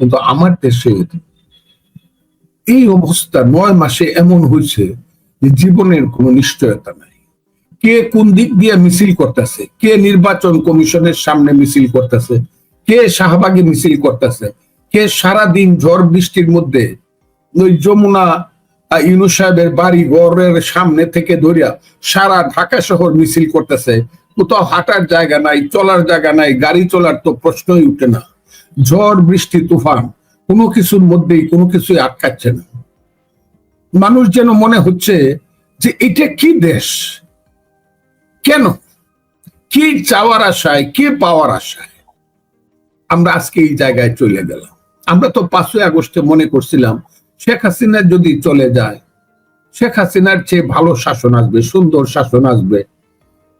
কিন্তু আমার দেশের এই অবস্থা নয় মাসে এমন হয়েছে যে জীবনের কোনো নিশ্চয়তা নাই। কে কোন দিক দিয়ে মিছিল করতেছে, কে নির্বাচন কমিশনের সামনে মিছিল করতেছে, কে শাহবাগে মিছিল করতেছে, কে সারা দিন ঝড় বৃষ্টির মধ্যে ওই যমুনা ইউনুস সাহেবের বাড়ি ঘরের সামনে থেকে ধরিয়া সারা ঢাকা শহর মিছিল করতেছে। কোথাও হাঁটার জায়গা নাই, চলার জায়গা নাই, গাড়ি চলার তো প্রশ্নই উঠে না। ঝড়, বৃষ্টি, তুফান, কোনো কিছুর মধ্যেই কোনো কিছুই আটকাচ্ছে না। মানুষ যেন মনে হচ্ছে যে এটা কি দেশ? কেন? কি চাওয়ার আশায়, কি পাওয়ার আশায়? আমরা আজকে এই জায়গায় চলে গেলাম। আমরা তো পাঁচই আগস্টে মনে করছিলাম, শেখ হাসিনা যদি চলে যায়, শেখ হাসিনার চেয়ে ভালো শাসন আসবে, সুন্দর শাসন আসবে,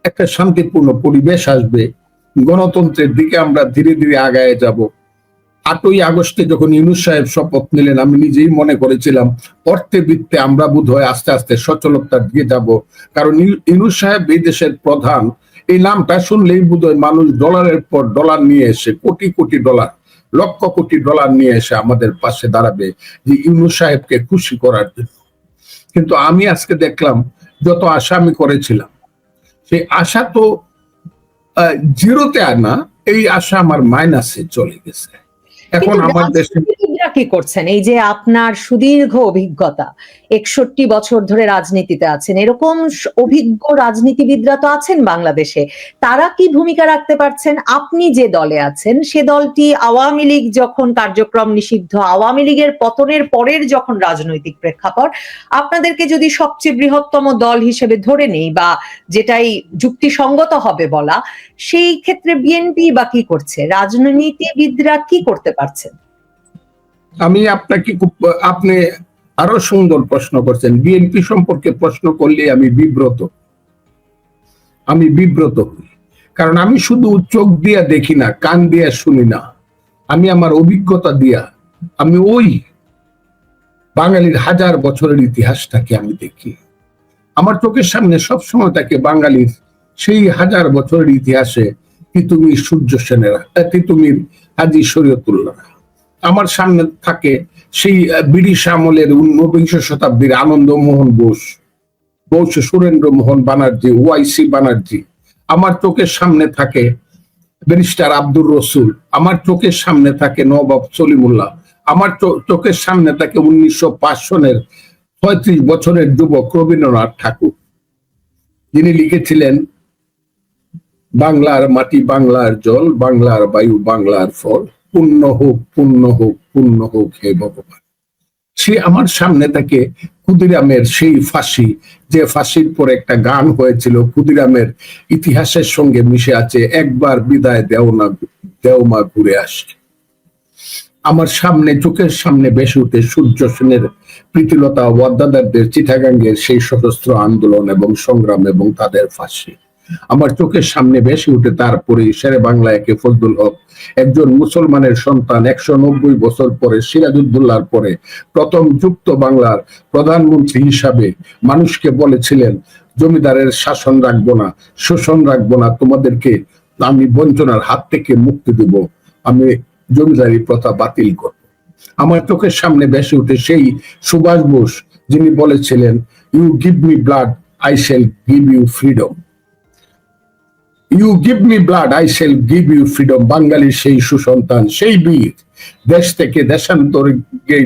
একটা শান্তিপূর্ণ পরিবেশ আসবে, গণতন্ত্রের দিকে আমরা ধীরে ধীরে আগায় যাব। আটই আগস্টে যখন ইউনুস সাহেব শপথ নিলেন, আমি নিজেই মনে করেছিলাম, অর্থে বৃত্তে আমরা বোধ হয় আস্তে আস্তে সচলতার দিকে যাব। কারণ ইউ- ইউনুস সাহেব এই দেশের প্রধান, এই নামটা শুনলেই বোধ হয় মানুষ ডলারের পর ডলার নিয়ে এসে, কোটি কোটি ডলার, লক্ষ কোটি ডলার নিয়ে এসে আমাদের পাশে দাঁড়াবে যে ইউনুস সাহেবকে খুশি করার জন্য। কিন্তু আমি আজকে দেখলাম, যত আশা আমি করেছিলাম, সেই আশা তো জিরোতে আর না এই আশা আমার মাইনাসে চলে গেছে। এখন আমার দেশে কি করছেন? এই যে আপনার সুদীর্ঘ অভিজ্ঞতা একষট্টি বছর ধরে রাজনীতিতে আছেন এরকম অভিজ্ঞ রাজনীতিবিদরা তো আছেন বাংলাদেশে। তারা কি ভূমিকা রাখতে পারছেন? আপনি যে দলে আছেন সে দলটি আওয়ামী লীগ যখন কার্যক্রম নিষিদ্ধ আওয়ামী লীগের পতনের পরের যখন রাজনৈতিক প্রেক্ষাপট আপনাদেরকে যদি সবচেয়ে বৃহত্তম দল হিসেবে ধরে নেই বা যেটাই যুক্তিসঙ্গত হবে বলা সেই ক্ষেত্রে বিএনপি বা কি করছে? রাজনীতিবিদরা কি করতে পারছেন? আমি আপনাকে খুব- আপনি আরও সুন্দর প্রশ্ন করছেন। বিএনপি সম্পর্কে প্রশ্ন করলে আমি বিব্রত। আমি বিব্রত। হই কারণ আমি শুধু চোখ দিয়া দেখি না কান দিয়া শুনি না। আমি আমার অভিজ্ঞতা দিয়া আমি ওই বাঙালির হাজার বছরের ইতিহাসটাকে আমি দেখি। আমার চোখের সামনে সবসময় তাকে বাঙালির সেই হাজার বছরের ইতিহাসে তিতুমির সূর্য সেনেরা আহ, তিতুমির হাজি শরীয়তুল্লাহ আমার সামনে থাকে সেই ব্রিটিশ আমলের ঊনবিংশ শতাব্দীর আনন্দ মোহন বোস বৌশ সুরেন্দ্র মোহন বানার্জি ওয়াইসি বানার্জি। আমার চোখের সামনে থাকে ব্যারিস্টার আব্দুর রসুল। আমার চোখের সামনে থাকে নবাব সলিমুল্লাহ। আমার চোখের সামনে থাকে উনিশশো পাঁচ সনের ছয়ত্রিশ বছরের যুবক রবীন্দ্রনাথ ঠাকুর। যিনি লিখেছিলেন বাংলার মাটি, বাংলার জল, বাংলার বায়ু, বাংলার ফল। পুণ্য হোক পুণ্য হোক পুণ্য হোক, হে ভগবান। সে আমার সামনে থাকে ক্ষুদিরামের সেই ফাঁসি, যে ফাঁসির পর একটা গান হয়েছিল, ক্ষুদিরামের ইতিহাসের সঙ্গে মিশে আছে, একবার বিদায় দেও না, দেও মা ঘুরে আসে আমার সামনে, চোখের সামনে বেশি উঠে সূর্য সেনের প্রীতিলতা ওয়াদ্দাদারদের চিঠাগাঙ্গের সেই সশস্ত্র আন্দোলন এবং সংগ্রাম এবং তাদের ফাঁসি। আমার চোখের সামনে বেশি উঠে তারপরে শেরে বাংলা একে ফজলুল হক। একজন মুসলমানের সন্তান, একশো নব্বই বছর পরে সিরাজউদ্দৌলার পরে প্রথম যুক্ত বাংলার প্রধানমন্ত্রী হিসাবে মানুষকে বলেছিলেন, জমিদারের শাসন রাখব না, শোষণ রাখব না, তোমাদেরকে আমি বঞ্চনার হাত থেকে মুক্তি দেব, আমি জমিদারি প্রথা বাতিল করব। আমার চোখের সামনে বেশি উঠে সেই সুভাষ বোস, যিনি বলেছিলেন you give me blood I shall give you freedom you give me blood I shall give you freedom বাঙালির সেই সুসন্তান, সেই বীর। দেশ থেকে দেশান্তরে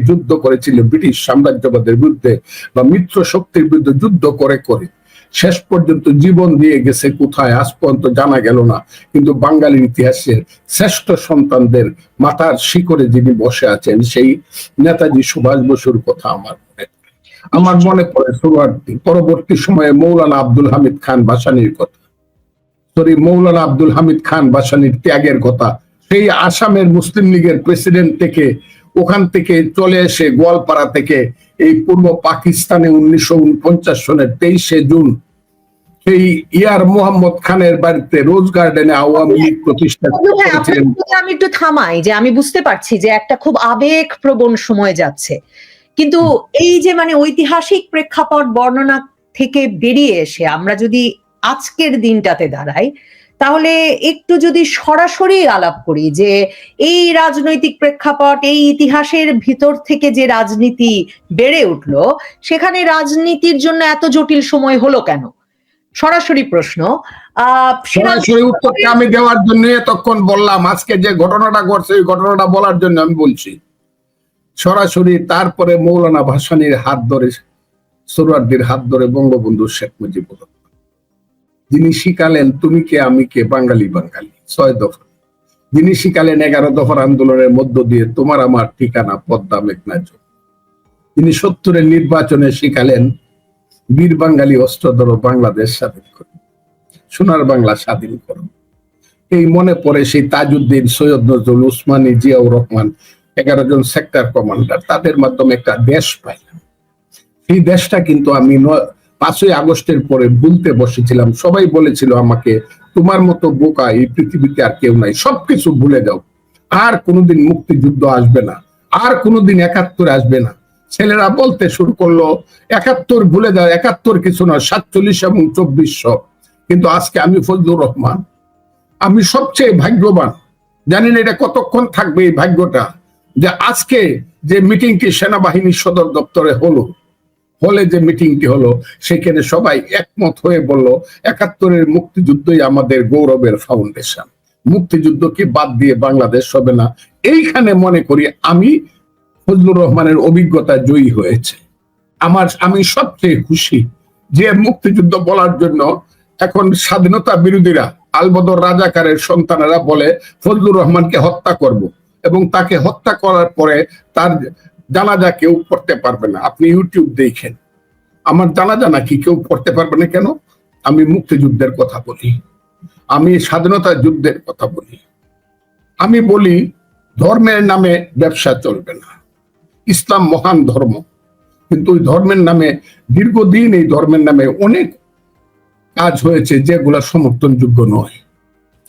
যুদ্ধ করেছিল ব্রিটিশ সাম্রাজ্যবাদের বিরুদ্ধে বা মিত্র শক্তির বিরুদ্ধে যুদ্ধ করে করে। শেষ পর্যন্ত জীবন দিয়ে গেছে কোথায়, আজ পর্যন্ত জানা গেল না। কিন্তু বাঙালির ইতিহাসের শ্রেষ্ঠ সন্তানদের মাথার শিখরে যিনি বসে আছেন, সেই নেতাজি সুভাষ বসুর কথা আমার আমার মনে পড়ে সুরুয়ার্তী পরবর্তী সময়ে মৌলানা আব্দুল হামিদ খান বাসানির কথা। সরি মৌলানা আব্দুল হামিদ খান বাসানির ত্যাগের কথা। সেই আসামের মুসলিম লীগের প্রেসিডেন্ট থেকে ওখান থেকে চলে এসে গোয়ালপাড়া থেকে এই পূর্ব পাকিস্তানে উনিশশো উনপঞ্চাশ সনের তেইশে জুন সেই ইয়ার মোহাম্মদ খানের বাড়িতে রোজ গার্ডেনে আওয়ামী লীগ প্রতিষ্ঠা হ্যাঁ, করেছিলেন। আমি একটু থামাই যে আমি বুঝতে পারছি যে একটা খুব আবেগ প্রবণ সময় যাচ্ছে। কিন্তু এই যে মানে ঐতিহাসিক প্রেক্ষাপট বর্ণনা থেকে বেরিয়ে এসে আমরা যদি আজকের দিনটাতে দাঁড়াই, তাহলে একটু যদি সরাসরি আলাপ করি যে এই রাজনৈতিক প্রেক্ষাপট, এই ইতিহাসের ভিতর থেকে যে রাজনীতি বেড়ে উঠল, সেখানে রাজনীতির জন্য এত জটিল সময় হলো কেন? সরাসরি প্রশ্ন সরাসরি উত্তরটা আমি দেওয়ার জন্য এতক্ষণ বললাম, আজকে যে ঘটনাটা ঘটছে, ওই ঘটনাটা বলার জন্য আমি বলছি। সরাসরি তারপরে মৌলানা ভাসানির হাত ধরে সোহরার্দির হাত ধরে বঙ্গবন্ধু শেখ মুজিবুর যিনি শিখালেন তুমি কে, আমি কে? বাঙালি বাঙালি। ছয় দফা। যিনি শিখালেন এগারো দফার আন্দোলনের মধ্য দিয়ে, তোমার আমার ঠিকানা পদ্মা মেঘনা জল। তিনি সত্তরের নির্বাচনে শিখালেন বীর বাঙালি অস্ত্র ধরো বাংলাদেশ স্বাধীন করো সোনার বাংলা স্বাধীন করো এই মনে পড়ে সেই তাজউদ্দিন, সৈয়দ নজরুল উসমানী, জিয়াউর রহমান, এগারো জন সেক্টর কমান্ডার তাদের মাধ্যমে একটা দেশ পাইলাম। সেই দেশটা কিন্তু আমি পাঁচই আগস্টের পরে ভুলতে বসেছিলাম। সবাই বলেছিল আমাকে, তোমার মতো বোকা এই পৃথিবীতে আর কেউ নাই। সবকিছু ভুলে যাও। আর কোনোদিন মুক্তিযুদ্ধ আসবে না। আর কোনোদিন একাত্তর আসবে না। ছেলেরা বলতে শুরু করল, একাত্তর ভুলে যাও। একাত্তর কিছু না সাতচল্লিশ এবং চব্বিশশো। কিন্তু আজকে আমি ফজলুর রহমান। আমি সবচেয়ে ভাগ্যবান। জানি না এটা কতক্ষণ থাকবে এই ভাগ্যটা। যে আজকে যে মিটিংটি সেনাবাহিনীর সদর দপ্তরে হলো হলে যে মিটিংটি হলো, সেখানে সবাই একমত হয়ে বলল, একাত্তরের মুক্তিযুদ্ধই আমাদের গৌরবের ফাউন্ডেশন মুক্তিযুদ্ধকে বাদ দিয়ে বাংলাদেশ হবে না? এইখানে মনে করি আমি ফজলুর রহমানের অভিজ্ঞতা জয়ী হয়েছে। আমার, আমি সবচেয়ে খুশি যে মুক্তিযুদ্ধ বলার জন্য এখন স্বাধীনতা বিরোধীরা, আলবদর রাজাকারের সন্তানেরা বলে, ফজলুর রহমানকে হত্যা করব। এবং তাকে হত্যা করার পরে তার জানাজা কেউ পড়তে পারবে না। আপনি ইউটিউব দেখেন। আমার জানাজা নাকি কেউ পড়তে পারবে না কেন? আমি মুক্তিযুদ্ধের কথা বলি। আমি স্বাধীনতা যুদ্ধের কথা বলি। আমি বলি, ধর্মের নামে ব্যবসা চলবে না। ইসলাম মহান ধর্ম। কিন্তু ওই ধর্মের নামে, দীর্ঘদিন এই ধর্মের নামে অনেক কাজ হয়েছে যেগুলো সমর্থনযোগ্য নয়।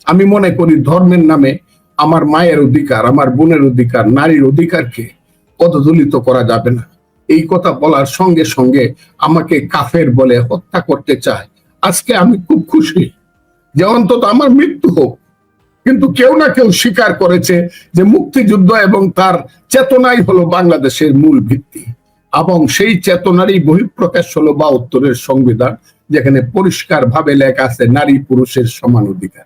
আমি মনে করি, ধর্মের নামে আমার মায়ের অধিকার, আমার বোনের অধিকার, নারীর অধিকারকে পদদলিত করা যাবে না। এই কথা বলার সঙ্গে সঙ্গে আমাকে কাফের বলে হত্যা করতে চায়। আজকে আমি খুব খুশি যে অন্তত আমার মৃত্যু হোক। কিন্তু কেউ না কেউ স্বীকার করেছে যে মুক্তিযুদ্ধ এবং তার চেতনাই হলো বাংলাদেশের মূল ভিত্তি। এবং সেই চেতনারই বহিঃপ্রকাশ হলো বা উত্তরের সংবিধান, যেখানে পরিষ্কার ভাবে লেখা আছে, নারী পুরুষের সমান অধিকার।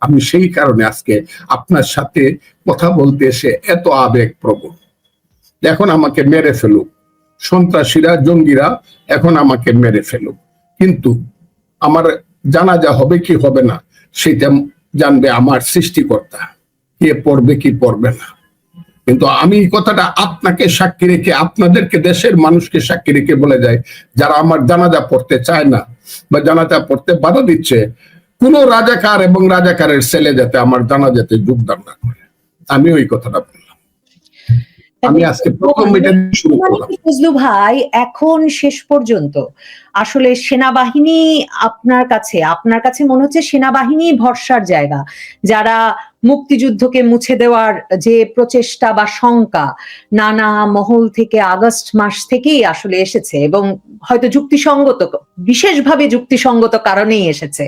আমি সেই কারণে আজকে আপনার সাথে কথা বলতে এসে এত আবেগ প্রবণ এখন আমাকে মেরে ফেলুক সন্ত্রাসীরা, জঙ্গিরা এখন আমাকে মেরে ফেলুক কিন্তু আমার জানাজা হবে কি হবে না, সেটা জানবে আমার সৃষ্টিকর্তা। কে পড়বে, কি পড়বে না। কিন্তু আমি এই কথাটা আপনাকে সাক্ষী রেখে, আপনাদেরকে, দেশের মানুষকে সাক্ষী রেখে বলে যায় যারা আমার জানাজা পড়তে চায় না বা জানাজা পড়তে বাধা দিচ্ছে, কোন রাজাকার এবং রাজাকারের ছেলে যাতে আমার জানাজাতে যোগদান না করে। আমি ওই কথাটা বললাম আমি আজকে প্রথম এটা শুরু করলাম। ফজলু ভাই এখন শেষ পর্যন্ত। আসলে সেনাবাহিনী আপনার কাছে আপনার কাছে মনে হচ্ছে সেনাবাহিনী ভরসার জায়গা। যারা মুক্তিযুদ্ধকে মুছে দেওয়ার যে প্রচেষ্টা বা শঙ্কা, নানা মহল থেকে আগস্ট মাস থেকেই আসলে এসেছে এবং হয়তো যুক্তিসঙ্গত, বিশেষভাবে যুক্তিসঙ্গত কারণেই এসেছে।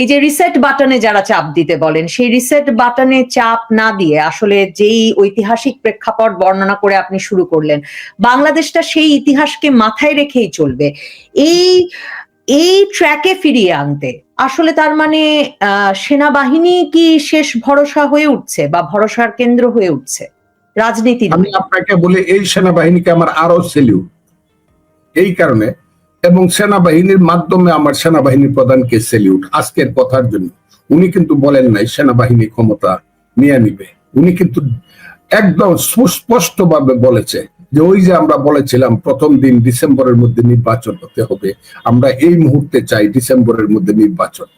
এই যে রিসেট বাটনে যারা চাপ দিতে বলেন, সেই রিসেট বাটনে চাপ না দিয়ে আসলে যেই ঐতিহাসিক প্রেক্ষাপট বর্ণনা করে আপনি শুরু করলেন, বাংলাদেশটা সেই ইতিহাসকে মাথায় রেখেই চলবে। এই এই এই ট্র্যাকে ফিরিয়ে আনতে। আসলে তার মানে সেনাবাহিনী কি শেষ ভরসা হয়ে উঠছে বা ভরসার কেন্দ্র হয়ে উঠছে? রাজনীতি আমি আপনাকে বলি এই সেনাবাহিনীকে আমার আরও সেলিউট এই কারণে এবং সেনাবাহিনীর মাধ্যমে আমার সেনাবাহিনী প্রধানকে সেলিউট আজকের কথার জন্য। উনি কিন্তু বলেন নাই সেনাবাহিনী ক্ষমতা নিয়ে নিবে। উনি কিন্তু একদম সুস্পষ্ট ভাবে বলেছে যে ওই যে আমরা বলেছিলাম, প্রথম দিন ডিসেম্বরের মধ্যে নির্বাচন হতে হবে আমরা এই মুহূর্তে চাই ডিসেম্বরের মধ্যে নির্বাচন।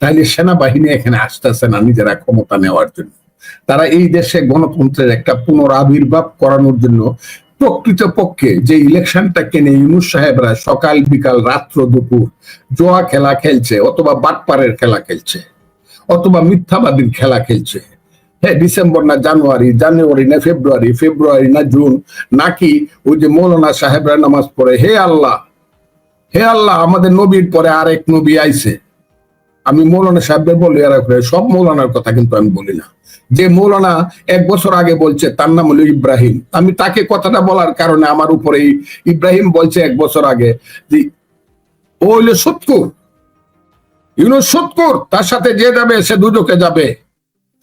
তাহলে সেনাবাহিনী এখানে আসতেছে না নিজেরা ক্ষমতা নেওয়ার জন্য তারা এই দেশে গণতন্ত্রের একটা পুনরাবির্ভাব করানোর জন্য প্রকৃত পক্ষে যে ইলেকশনটা কেনে ইউনুস সাহেবরা সকাল বিকাল রাত্র দুপুর জোয়া খেলা খেলছে, অথবা বাটপারের খেলা খেলছে, অথবা মিথ্যাবাদীর খেলা খেলছে হ্যাঁ ডিসেম্বর না জানুয়ারি জানুয়ারি না ফেব্রুয়ারি ফেব্রুয়ারি না জুন নাকি ওই যে মৌলানা সাহেবরা নামাজ পড়ে, হে আল্লাহ হে আল্লাহ, আমাদের নবীর পরে আরেক নবী আইছে। আমি মৌলানা সাহেবদের বলি, আর এক- সব মৌলানার কথা কিন্তু আমি বলি না। যে মৌলানা এক বছর আগে বলছে, তার নাম হলো ইব্রাহিম। আমি তাকে কথাটা বলার কারণে আমার উপরে ইব্রাহিম বলছে এক বছর আগে যে, ও হইল সৎকুর। ইউনুস সৎকুর, তার সাথে যে যাবে, সে দুজকে যাবে।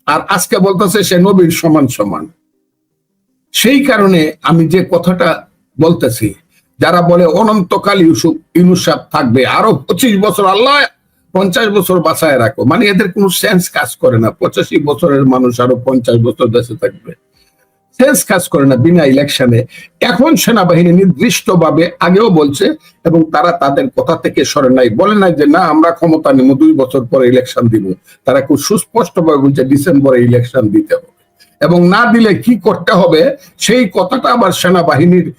আর আজকে বলতেছে সে নবীর সমান সমান। সেই কারণে আমি যে কথাটা বলতেছি, যারা বলে অনন্তকাল ইউসুফ ইনুসাপ থাকবে, আরও পঁচিশ বছর আল্লাহ পঞ্চাশ বছর বাঁচায় রাখো। মানে এদের কোনো সেন্স কাজ করে না। পঁচাশি বছরের মানুষ আরও পঞ্চাশ বছর দেশে থাকবে। সেন্স কাজ করে না বিনা ইলেকশনে। এখন সেনাবাহিনী নির্দিষ্টভাবে আগেও বলছে এবং তারা তাদের কথা থেকে সরে নাই। বলে নাই যে, না, আমরা ক্ষমতা নেব দুই বছর পরে ইলেকশন দিব। তারা খুব সুস্পষ্টভাবে বলছে, ডিসেম্বরে ইলেকশন দিতে হবে। এবং না দিলে কি করতে হবে, সেই কথাটা আবার সেনাবাহিনীর,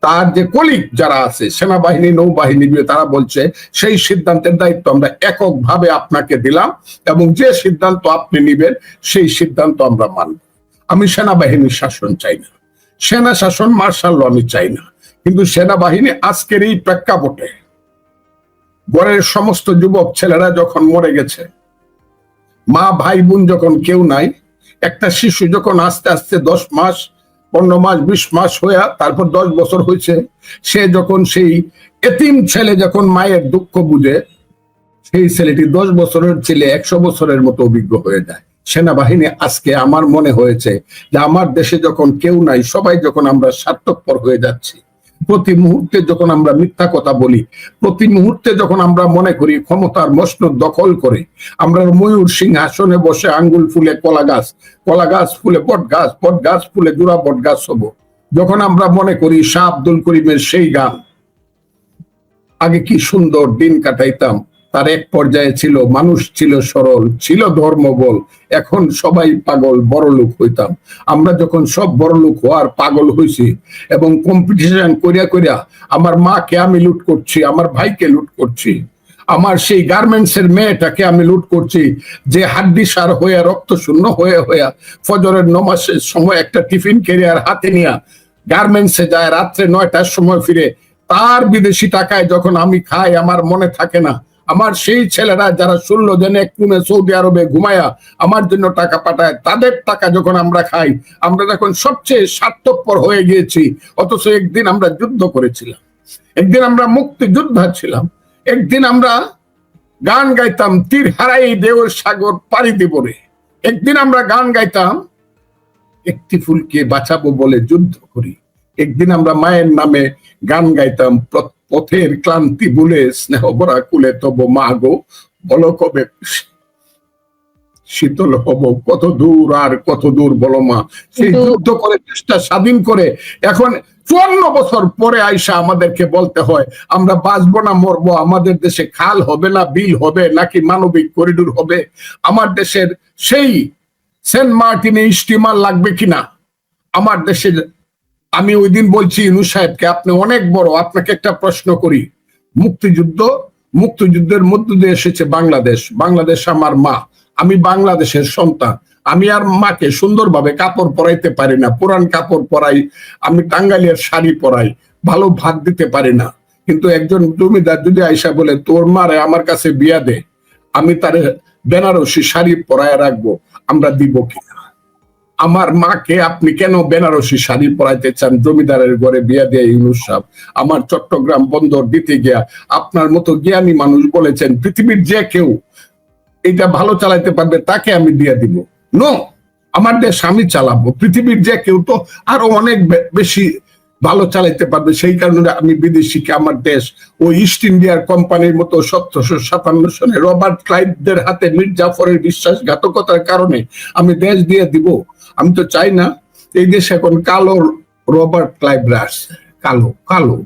তার যে কলিগ যারা আছে, সেনাবাহিনী, নৌবাহিনী তারা বলছে, সেই সিদ্ধান্তের দায়িত্ব আমরা এককভাবে আপনাকে দিলাম এবং যে সিদ্ধান্ত আপনি নিবেন, সেই সিদ্ধান্ত আমরা মানব। আমি সেনাবাহিনীর শাসন চাই না। সেনা শাসন মার্শাল আমি চাই না। কিন্তু সেনাবাহিনী আজকের এই প্রেক্ষাপটে গড়ের সমস্ত যুবক ছেলেরা যখন মরে গেছে, মা, ভাই, বোন যখন কেউ নাই, একটা শিশু যখন আস্তে আস্তে দশ মাস, পনেরো মাস, বিশ মাস হইয়া তারপর দশ বছর হয়েছে সে যখন সেই এতিম ছেলে যখন মায়ের দুঃখ বুঝে, সেই ছেলেটি দশ বছরের ছেলে একশো বছরের মতো অভিজ্ঞ হয়ে যায়। সেনাবাহিনী আজকে আমার মনে হয়েছে যে আমার দেশে যখন কেউ নাই, সবাই যখন আমরা স্বার্থপর হয়ে যাচ্ছি, প্রতি মুহূর্তে যখন আমরা মিথ্যা কথা বলি, প্রতি মুহূর্তে যখন আমরা মনে করি ক্ষমতার মসনদ দখল করে, আমরা ময়ূর সিংহাসনে বসে আঙ্গুল ফুলে কলা গাছ কলা গাছ ফুলে বট গাছ বট গাছ ফুলে জোড়া বট গাছ হব। যখন আমরা মনে করি শাহ আব্দুল করিমের সেই গান, আগে কি সুন্দর দিন কাটাইতাম তার এক পর্যায়ে ছিল, মানুষ ছিল সরল, ছিল ধর্মবল। এখন সবাই পাগল বড় লোক হইতাম। আমরা যখন সব বড় লোক হওয়ার পাগল হয়েছি এবং কম্পিটিশন করিয়া করিয়া আমার মাকে আমি লুট করছি, আমার ভাইকে লুট করছি, আমার সেই গার্মেন্টস এর মেয়েটাকে আমি লুট করছি, যে হাড্ডি সার হয়ে রক্ত শূন্য হয়ে হইয়া ফজরের নমাসের সময় একটা টিফিন ক্যারিয়ার হাতে নিয়ে গার্মেন্টসে যায়, রাত্রে নয়টার সময় ফিরে, তার বিদেশি টাকায় যখন আমি খাই, আমার মনে থাকে না আমার সেই ছেলেরা যারা ষোলো জনে এক রুমে সৌদি আরবে ঘুমায়া আমার জন্য টাকা পাঠায়, তাদের টাকা যখন আমরা খাই, আমরা যখন সবচেয়ে স্বার্থপর হয়ে গিয়েছি, অথচ একদিন আমরা যুদ্ধ করেছিলাম। একদিন আমরা মুক্তি যোদ্ধা ছিলাম। একদিন আমরা গান গাইতাম, তীর হারাই দেওর সাগর পাড়ি দিব রে। একদিন আমরা গান গাইতাম, একটি ফুলকে বাঁচাবো বলে যুদ্ধ করি। একদিন আমরা মায়ের নামে গান গাইতাম প- পথের ক্লান্তি ভুলে স্নেহ ভরা কুলে তব মা গো বলো কবে শীতল হব কত দূর আর কত দূর বলো মা? সেই যুদ্ধ করে দেশটা স্বাধীন করে এখন চুয়ান্ন বছর পরে আইসা আমাদেরকে বলতে হয় আমরা বাঁচবো না মরবো আমাদের দেশে খাল হবে না বিল হবে নাকি মানবিক করিডোর হবে? আমার দেশের সেই সেন্ট মার্টিনে স্টিমার লাগবে কিনা? আমার দেশের আমি ওই দিন বলছি ইনু সাহেবকে, আপনি অনেক বড়, আপনাকে একটা প্রশ্ন করি। মুক্তিযুদ্ধ, মুক্তিযুদ্ধের মধ্য দিয়ে এসেছে বাংলাদেশ। বাংলাদেশ আমার মা। আমি বাংলাদেশের সন্তান। আমি আর মাকে সুন্দরভাবে কাপড় পরাইতে পারি না। পুরান কাপড় পরাই, আমি টাঙ্গালিয়ার শাড়ি পরাই। ভালো ভাত দিতে পারি না। কিন্তু একজন জমিদার যদি আইসা বলে, তোর মারে আমার কাছে বিয়া দে, আমি তার বেনারসি শাড়ি পরায় রাখব, আমরা দিব কিনা আমার মাকে আপনি কেন বেনারসি শাড়ি পরাইতে চান? জমিদারের ঘরে বিয়া দিয়ে ইউনুস সাহেব। আমার চট্টগ্রাম বন্দর দিতে গিয়া আপনার মতো জ্ঞানী মানুষ বলেছেন, পৃথিবীর যে কেউ এটা ভালো চালাইতে পারবে, তাকে আমি দিয়ে দিব। নো আমার দেশ আমি চালাবো। পৃথিবীর যে কেউ তো আরও অনেক বেশি ভালো চালাইতে পারবে। সেই কারণে আমি বিদেশিকে আমার দেশ, ও ইস্ট ইন্ডিয়ার কোম্পানির মতো সতেরোশো সাতান্ন সনে রবার্ট ক্লাইভদের হাতে মীর জাফরের বিশ্বাসঘাতকতার কারণে আমি দেশ দিয়ে দিব। আমি তো চাই না, এই দেশে এখন কালো রবার্ট ক্লাইভরা আসছে। কালো কালো।